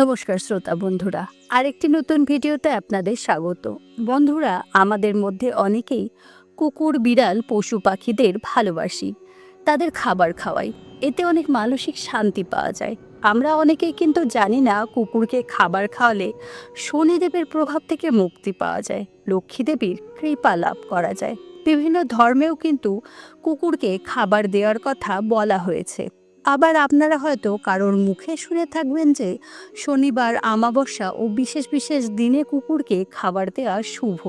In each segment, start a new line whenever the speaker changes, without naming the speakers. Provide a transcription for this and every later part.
নমস্কার শ্রোতা বন্ধুরা, আরেকটি নতুন ভিডিওতে আপনাদের স্বাগত। বন্ধুরা, আমাদের মধ্যে অনেকেই কুকুর, বিড়াল, পশু পাখিদের ভালোবাসি, তাদের খাবার খাওয়াই। এতে অনেক মানসিক শান্তি পাওয়া যায়। আমরা অনেকেই কিন্তু জানি না কুকুরকে খাবার খাওয়ালে শনিদেবের প্রভাব থেকে মুক্তি পাওয়া যায় লক্ষ্মী দেবীর কৃপা লাভ করা যায়। বিভিন্ন ধর্মেও কিন্তু কুকুরকে খাবার দেওয়ার কথা বলা হয়েছে। আবার আপনারা হয়তো কারোর মুখে শুনে থাকবেন যে শনিবার, আমাবস্যা ও বিশেষ বিশেষ দিনে কুকুরকে খাবার দেওয়া শুভ।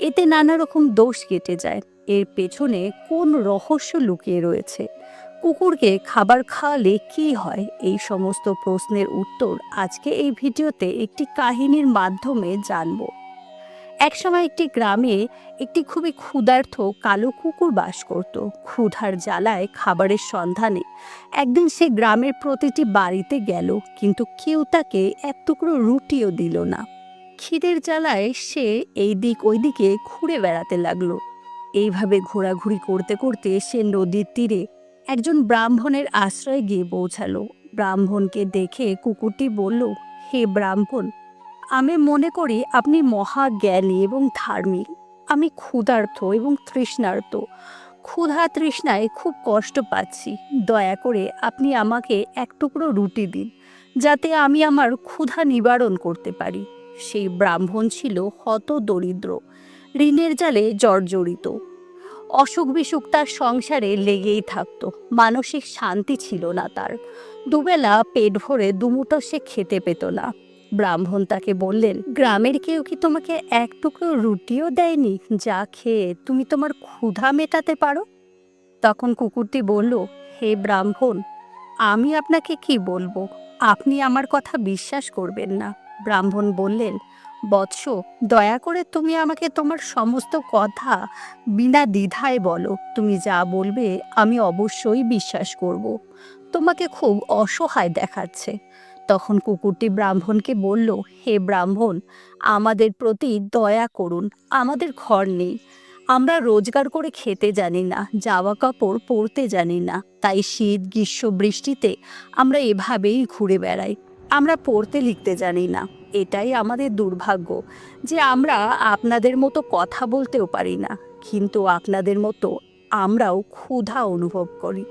এতে নানা রকম দোষ কেটে যায়। এর পেছনে কোন রহস্য লুকিয়ে রয়েছে? কুকুরকে খাবার খাওয়ালে কি হয়? এই সমস্ত প্রশ্নের উত্তর আজকে এই ভিডিওতে একটি কাহিনীর মাধ্যমে জানব। একসময় একটি গ্রামে একটি খুবই ক্ষুধার্ত কালো কুকুর বাস করত। ক্ষুধার জ্বালায় খাবারের সন্ধানে একদিন সে গ্রামের প্রতিটি বাড়িতে গেল, কিন্তু কেউ তাকে এক টুকরো রুটিও দিল না। খিদের জ্বালায় সে এই দিক ওই দিকে ঘুরে বেড়াতে লাগল। এইভাবে ঘোরাঘুরি করতে করতে সে নদীর তীরে একজন ব্রাহ্মণের আশ্রয়ে গিয়ে পৌঁছালো। ব্রাহ্মণকে দেখে কুকুরটি বলল, হে ব্রাহ্মণ আমি মনে করি আপনি মহাজ্ঞানী এবং ধার্মিক। আমি ক্ষুধার্ত এবং তৃষ্ণার্থ ক্ষুধা তৃষ্ণায় খুব কষ্ট পাচ্ছি। দয়া করে আপনি আমাকে এক টুকরো রুটি দিন, যাতে আমি আমার ক্ষুধা নিবারণ করতে পারি। সেই ব্রাহ্মণ ছিল হত দরিদ্র ঋণের জালে জর্জরিত। অসুখ বিসুখ তার সংসারে লেগেই থাকতো। মানসিক শান্তি ছিল না তার। দুবেলা পেট ভরে দুমুটো সে খেতে পেত না। ব্রাহ্মণ তাকে বললেন, গ্রামের কেউ কি তোমাকে এক টুকরো রুটিও দেয়নি যা খেয়ে তুমি তোমার ক্ষুধা মেটাতে পারো? তখন কুকুরটি বলল, হে ব্রাহ্মণ, আমি আপনাকে কি বলব? আপনি আমার কথা বিশ্বাস করবেন না। ব্রাহ্মণ বললেন, বৎস, দয়া করে তুমি আমাকে তোমার সমস্ত কথা বিনা দ্বিধায় বলো। তুমি যা বলবে, আমি অবশ্যই বিশ্বাস করব। তোমাকে খুব অসহায় দেখাচ্ছে। তখন কুকুরটি ব্রাহ্মণকে বলল, হে ব্রাহ্মণ, আমাদের প্রতি দয়া করুন, আমাদের ঘর নেই। আমরা রোজগার করে খেতে জানি না, জামা কাপড় পরতে জানি না, তাই শীত, গ্রীষ্ম, বৃষ্টিতে আমরা এভাবেই ঘুরে বেড়াই। আমরা পড়তে লিখতে জানি না। এটাই আমাদের দুর্ভাগ্য যে আমরা আপনাদের মতো কথা বলতেও পারি না। কিন্তু আপনাদের মতো আমরাও ক্ষুধা অনুভব করি।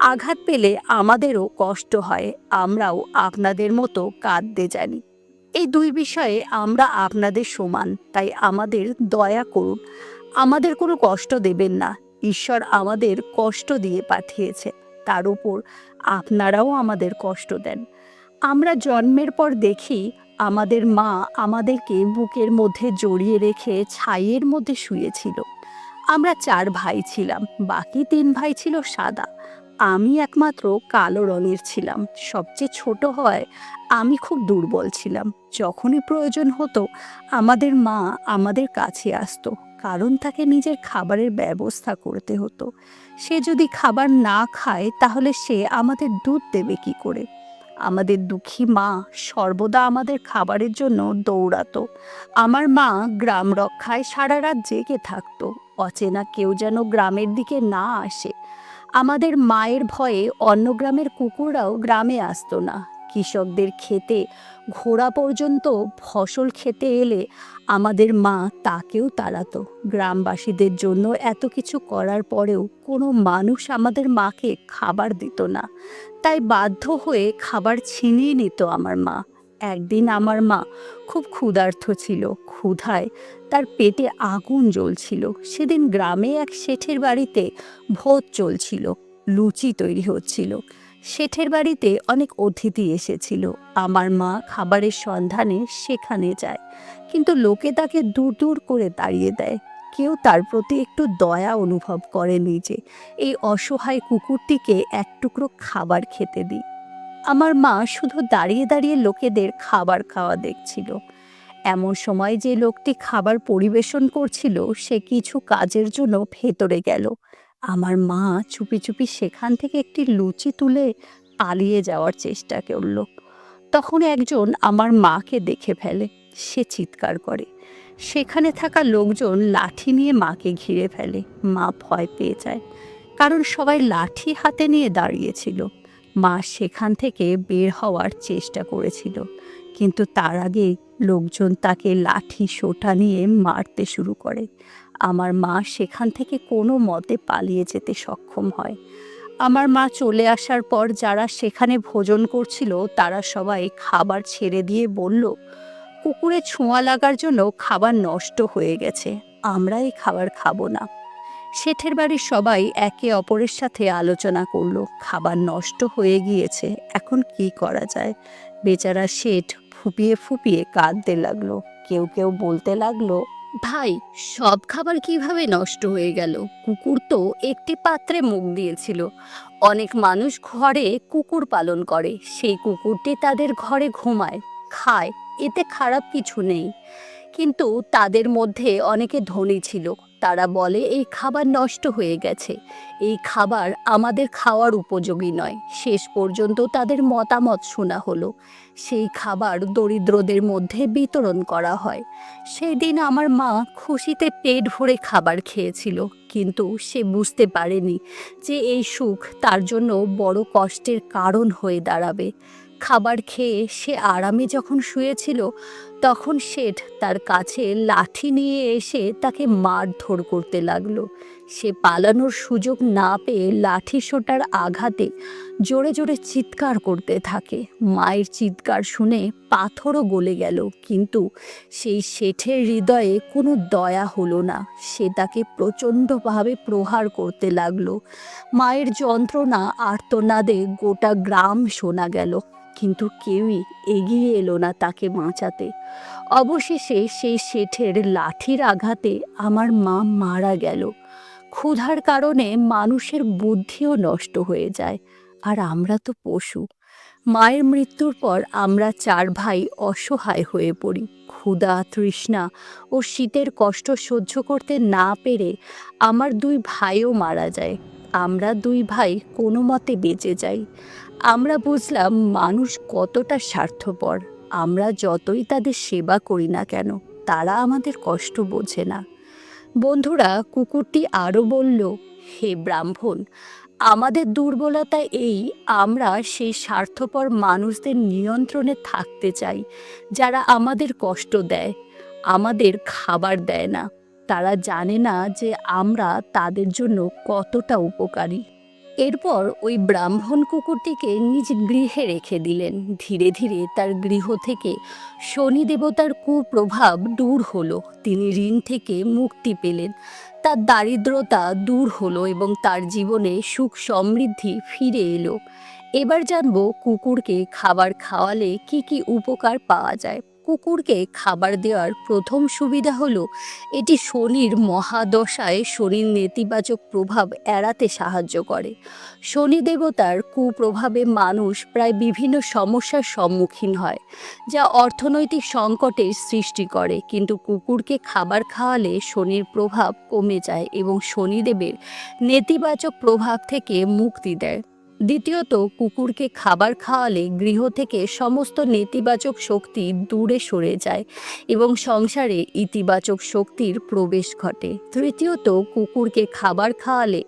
আঘাত পেলে আমাদেরও কষ্ট হয়, আমরাও আপনাদের মতো কাঁদতে জানি। এই দুই বিষয়ে আমরা আপনাদের সমান, তাই আমাদের দয়া করুন। আমাদের কোনো কষ্ট দেবেন না, ঈশ্বর আমাদের কষ্ট দিয়ে পাঠিয়েছে, তার উপর আপনারাও আমাদের কষ্ট দেন। আমরা জন্মের পর দেখি, আমাদের মা আমাদেরকে বুকের মধ্যে জড়িয়ে রেখে ছাইয়ের মধ্যে শুয়েছিল। আমরা চার ভাই ছিলাম, বাকি তিন ভাই ছিল সাদা। আমি একমাত্র কালো রঙের ছিলাম, সবচেয়ে ছোট হয় আমি খুব দুর্বল ছিলাম। যখনই প্রয়োজন হতো, আমাদের মা আমাদের কাছে আসতো, কারণ তাকে নিজের খাবারের ব্যবস্থা করতে হতো। সে যদি খাবার না খায়, তাহলে সে আমাদের দুধ দেবে কি করে? আমাদের দুঃখী মা সর্বদা আমাদের খাবারের জন্য দৌড়াতো। আমার মা গ্রাম রক্ষায় সারা রাত জেগে থাকতো। অচেনা কেউ যেন গ্রামের দিকে না আসে। আমাদের মায়ের ভয়ে অন্য গ্রামের কুকুররাও গ্রামে আসতো না। কৃষকদের খেতে, ঘোড়া পর্যন্ত ফসল খেতে এলে আমাদের মা তাকেও তাড়াতো। গ্রামবাসীদের জন্য এত কিছু করার পরেও কোনো মানুষ আমাদের মাকে খাবার দিত না। তাই বাধ্য হয়ে খাবার ছিনিয়ে নিত আমার মা। একদিন আমার মা খুব ক্ষুধার্ত ছিল, ক্ষুধায় তার পেটে আগুন জ্বলছিল। সেদিন গ্রামে এক শেঠের বাড়িতে ভোজ চলছিল, লুচি তৈরি হচ্ছিল। শেঠের বাড়িতে অনেক অতিথি এসেছিল। আমার মা খাবারের সন্ধানে সেখানে যায়, কিন্তু লোকে তাকে দূর দূর করে তাড়িয়ে দেয়। কেউ তার প্রতি একটু দয়া অনুভব করেনি যে এই অসহায় কুকুরটিকে এক টুকরো খাবার খেতে দিই। আমার মা শুধু দাঁড়িয়ে দাঁড়িয়ে লোকেদের খাবার খাওয়া দেখছিল। এমন সময় যে লোকটি খাবার পরিবেশন করছিল, সে কিছু কাজের জন্য ভেতরে গেল। আমার মা চুপি চুপি সেখান থেকে একটি লুচি তুলে পালিয়ে যাওয়ার চেষ্টা করল। তখন একজন আমার মাকে দেখে ফেলে। সে চিৎকার করে। সেখানে থাকা লোকজন লাঠি নিয়ে মাকে ঘিরে ফেলে। মা ভয় পেয়ে যায়। কারণ সবাই লাঠি হাতে নিয়ে দাঁড়িয়েছিল। মা সেখান থেকে বের হওয়ার চেষ্টা করেছিল। কিন্তু তার আগে লোকজন তাকে লাঠি, সোটা নিয়ে মারতে শুরু করে। আমার মা সেখান থেকে কোনো মতে পালিয়ে যেতে সক্ষম হয়। আমার মা চলে আসার পর যারা সেখানে ভোজন করছিল, তারা সবাই খাবার ছেড়ে দিয়ে বলল, কুকুরে ছোঁয়া লাগার জন্য খাবার নষ্ট হয়ে গেছে। আমরা এই খাবার খাব না। শেঠের বাড়ির সবাই একে অপরের সাথে আলোচনা করল। খাবার নষ্ট হয়ে গিয়েছে, এখন কি করা যায়? বেচারা শেঠ ফুপিয়ে ফুপিয়ে কাঁদতে লাগল। কেউ কেউ বলতে লাগল, ভাই, সব খাবার কীভাবে নষ্ট হয়ে গেল? কুকুর তো একটি পাত্রে মুখ দিয়েছিল। অনেক মানুষ ঘরে কুকুর পালন করে। সেই কুকুরটি তাদের ঘরে ঘুমায়, খায়। এতে খারাপ কিছু নেই। কিন্তু তাদের মধ্যে অনেকে ধনী ছিল। তারা বলে, এই খাবার নষ্ট হয়ে গেছে। এই খাবার আমাদের খাওয়ার উপযোগী নয়। শেষ পর্যন্ত তাদের মতামত শোনা হলো। সেই খাবার দরিদ্রদের মধ্যে বিতরণ করা হয়। সেই দিন আমার মা খুশিতে পেট ভরে খাবার খেয়েছিল, কিন্তু সে বুঝতে পারেনি যে এই সুখ তার জন্য বড় কষ্টের কারণ হয়ে দাঁড়াবে। খাবার খেয়ে সে আরামে যখন শুয়েছিল, তখন শেঠ তার কাছে লাঠি নিয়ে এসে তাকে মারধর করতে লাগল। সে পালানোর সুযোগ না পেয়ে লাঠি সোটার আঘাতে জোরে জোরে চিৎকার করতে থাকে। মায়ের চিৎকার শুনে পাথরও গলে গেল, কিন্তু সেই শেঠের হৃদয়ে কোনো দয়া হলো না। সে তাকে প্রচণ্ডভাবে প্রহার করতে লাগল। মায়ের যন্ত্রণা, আর্তনাদে গোটা গ্রাম শোনা গেল। কিন্তু কেউই এগিয়ে এলো না তাকে বাঁচাতে। অবশেষে সেই শেঠের লাঠির আঘাতে আমার মা মারা গেল। ক্ষুধার কারণে মানুষের বুদ্ধিও নষ্ট হয়ে যায়। আর আমরা তো পশু। মায়ের মৃত্যুর পর আমরা চার ভাই অসহায় হয়ে পড়ি। ক্ষুধা, তৃষ্ণা ও শীতের কষ্ট সহ্য করতে না পেরে আমার দুই ভাইও মারা যায়। আমরা দুই ভাই কোনো মতে বেঁচে যাই। আমরা বুঝলাম মানুষ কতটা স্বার্থপর। আমরা যতই তাদের সেবা করি না কেন, তারা আমাদের কষ্ট বোঝে না। বন্ধুরা, কুকুরটি আরও বলল, হে ব্রাহ্মণ, আমাদের দুর্বলতা এই, আমরা সেই স্বার্থপর মানুষদের নিয়ন্ত্রণে থাকতে চাই, যারা আমাদের কষ্ট দেয়, আমাদের খাবার দেয় না। তারা জানে না যে আমরা তাদের জন্য কতটা উপকারী। এরপর ওই ব্রাহ্মণ কুকুরটিকে নিজ গৃহে রেখে দিলেন। ধীরে ধীরে তার গৃহ থেকে শনি দেবতার কুপ্রভাব দূর হলো। তিনি ঋণ থেকে মুক্তি পেলেন। তার দারিদ্রতা দূর হলো এবং তার জীবনে সুখ সমৃদ্ধি ফিরে এলো। এবার জানব কুকুরকে খাবার খাওয়ালে কি কি উপকার পাওয়া যায়। কুকুরকে খাবার দেওয়ার প্রথম সুবিধা হলো এটি শনির মহাদশায় শনির নেতিবাচক প্রভাব এড়াতে সাহায্য করে। শনি দেবতার কুপ্রভাবে মানুষ প্রায় বিভিন্ন সমস্যার সম্মুখীন হয়, যা অর্থনৈতিক সংকটের সৃষ্টি করে। কিন্তু কুকুরকে খাবার খাওয়ালে শনির প্রভাব কমে যায় এবং শনিদেবের নেতিবাচক প্রভাব থেকে মুক্তি দেয়। দ্বিতীয়ত, কুকুরকে খাবার খাওয়ালে গৃহ থেকে সমস্ত নেতিবাচক শক্তি দূরে সরে যায় এবং সংসারে ইতিবাচক শক্তির প্রবেশ ঘটে। তৃতীয়ত, কুকুরকে খাবার খাওয়ালে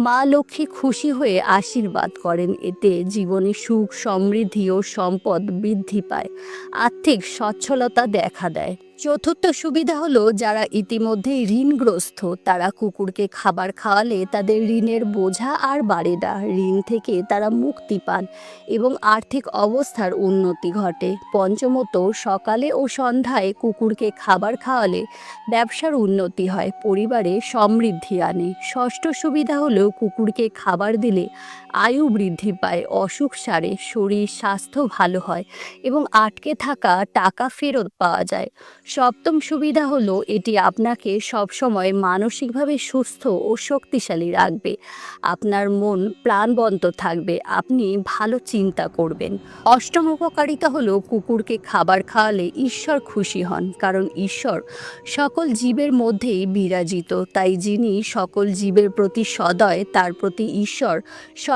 মা লক্ষ্মী খুশি হয়ে আশীর্বাদ করেন, এতে জীবনে সুখ, সমৃদ্ধি ও সম্পদ বৃদ্ধি পায়। আর্থিক সচ্ছলতা দেখা দেয়। চতুর্থ সুবিধা হলো যারা ইতিমধ্যেই ঋণগ্রস্ত, তারা কুকুরকে খাবার খাওয়ালে তাদের ঋণের বোঝা আর বাড়ে না। ঋণ থেকে তারা মুক্তি পান এবং আর্থিক অবস্থার উন্নতি ঘটে। পঞ্চমত, সকালে ও সন্ধ্যায় কুকুরকে খাবার খাওয়ালে ব্যবসার উন্নতি হয়, পরিবারে সমৃদ্ধি আনে। ষষ্ঠ সুবিধা হলো কুকুরকে খাবার দিলে আয়ু বৃদ্ধি পায়, অসুখ সারে, শরীর স্বাস্থ্য ভালো হয় এবং আটকে থাকা টাকা ফেরত পাওয়া যায়। সপ্তম সুবিধা হলো এটি আপনাকে সবসময় মানসিকভাবে সুস্থ ও শক্তিশালী রাখবে। আপনার মন প্রাণবন্ত থাকবে, আপনি ভালো চিন্তা করবেন। অষ্টম উপকারিতা হলো কুকুরকে খাবার খাওয়ালে ঈশ্বর খুশি হন, কারণ ঈশ্বর সকল জীবের মধ্যেই বিরাজিত। তাই যিনি সকল জীবের প্রতি সদয়, তার প্রতি ঈশ্বর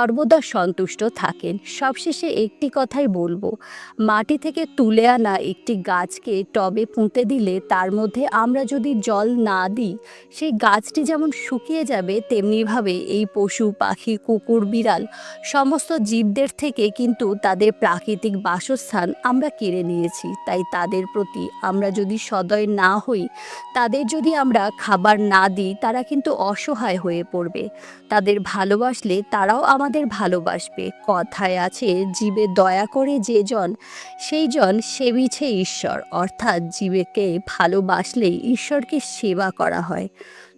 সর্বদা সন্তুষ্ট থাকেন। সবশেষে একটি কথাই বলব, মাটি থেকে তুলে আনা একটি গাছকে টবে পুঁতে দিলে তার মধ্যে আমরা যদি জল না দিই, সেই গাছটি যেমন শুকিয়ে যাবে, তেমনিভাবে এই পশু, পাখি, কুকুর, বিড়াল সমস্ত জীবদের থেকে কিন্তু তাদের প্রাকৃতিক বাসস্থান আমরা কেড়ে নিয়েছি। তাই তাদের প্রতি আমরা যদি সদয় না হই, তাদের যদি আমরা খাবার না দিই, তারা কিন্তু অসহায় হয়ে পড়বে। তাদের ভালোবাসলে তারাও আমাদের ভালোবাসবে। কথায় আছে, জীবে দয়া করে যে জন, সেই জন সেবিছে ঈশ্বর। অর্থাৎ জীবেকে ভালোবাসলেই ঈশ্বরকে সেবা করা হয়।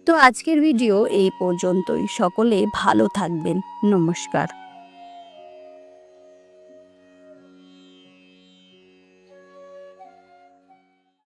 তো আজকের ভিডিও এই পর্যন্তই। সকলে ভালো থাকবেন। নমস্কার।